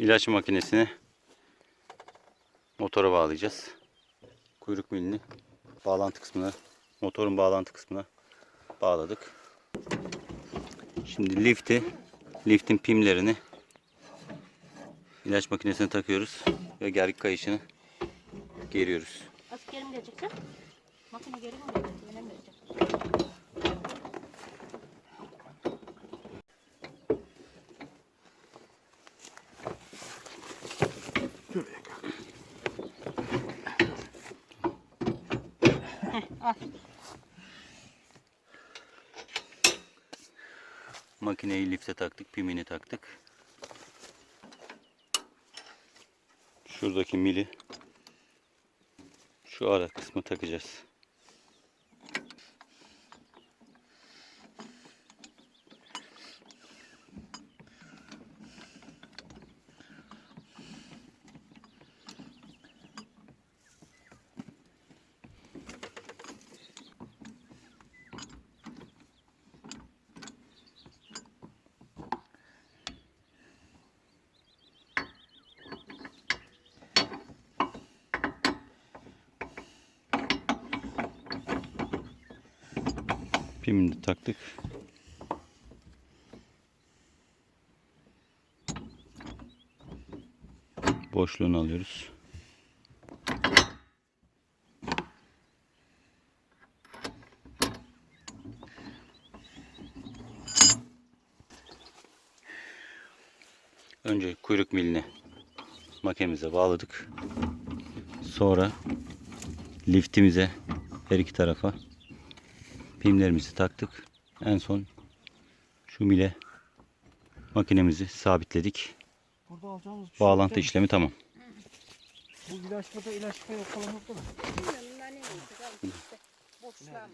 İlaç makinesini motora bağlayacağız. Kuyruk milini bağlantı kısmına, motorun bağlantı kısmına bağladık. Şimdi lifti, liftin pimlerini ilaç makinesine takıyoruz ve gergik kayışını geriyoruz. Azıcık geri mi geleceksin? Makine geri mi gelecek? Öyle Makineyi lifte taktık, pimini taktık. Şuradaki mili şu ara kısmı takacağız. De taktık. Boşluğunu alıyoruz. Önce kuyruk milini makinemize bağladık. Sonra liftimize her iki tarafa pimlerimizi taktık. En son şu mile makinemizi sabitledik. Burada alacağımız bir şey Bağlantı mi? işlemi tamam. Bu ilaçmada ilaçta yok falan yok değil mi? Bilmiyorum ne işte. Boşluğa.